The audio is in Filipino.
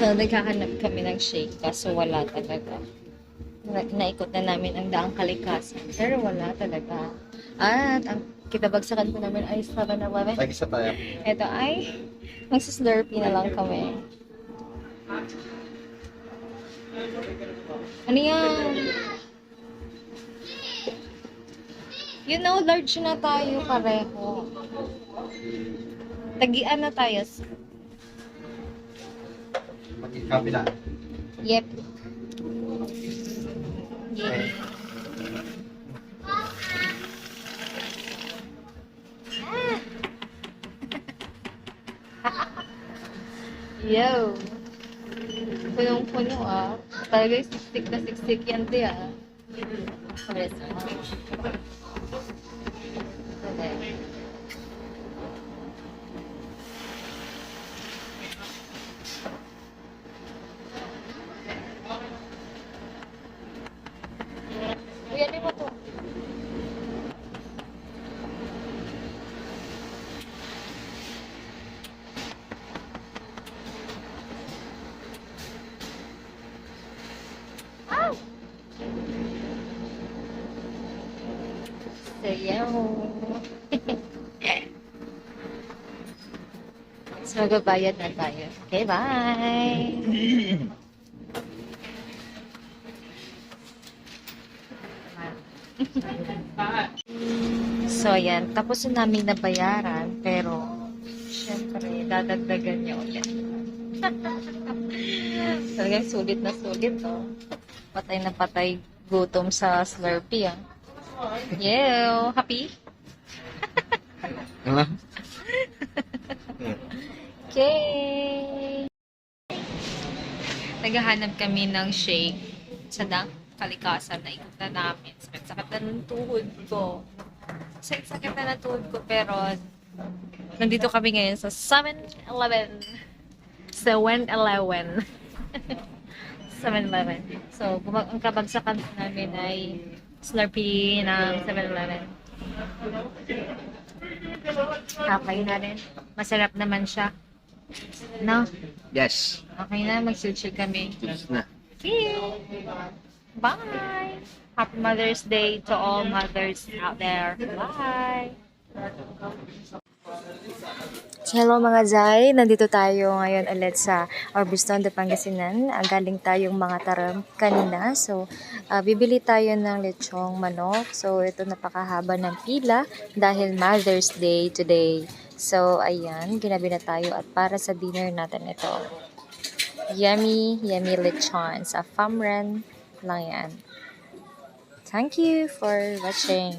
So, naghahanap kami ng shake kaso wala talaga. Na naikot na namin ang daang kalikasan. Pero wala talaga. At ang kitabagsakan ko namin ay 7-Eleven. Lagi sa tayo. Ito ay magsislurpee na lang kami. Ano yan? You know, large na tayo pareho. Tagian na tayo. Magkikabila. Yep. Yay. Yo. Punong-puno ah. Talaga siksik na siksik yan di ah. Pares Sayaw. so, magbabayad na tayo. Okay, bye! So, ayan. Tapos na namin nabayaran, pero, syempre, dadagdagan niya ulit. Talagang sulit na sulit, oh. Patay na patay gutom sa Slurpee, ah. Yeah, happy? Ano? Okay. Naghahanap kami ng shake sa dang kalikasan na ikot na namin. Sakit sakit na ng tuhod ko. Sakit sakit na ng tuhod ko pero nandito kami ngayon sa 7-Eleven. 7-Eleven. 7-Eleven. So, ang kabagsakan namin ay Slurpee ng 7-Eleven. Okay na rin. Masarap naman siya. No? Yes. Okay na, mag-chill kami. Yes na. See you! Bye! Happy Mother's Day to all mothers out there. Bye! Hello mga Zay! Nandito tayo ngayon ulit sa Orbiston de Pangasinan. Ah, Galing tayong mga taram kanina. So, ah, bibili tayo ng lechong manok. So, ito napakahaba ng pila dahil Mother's Day today. So, ayan, ginabi na tayo at para sa dinner natin ito. Yummy, yummy lechon sa Famran lang yan. Thank you for watching.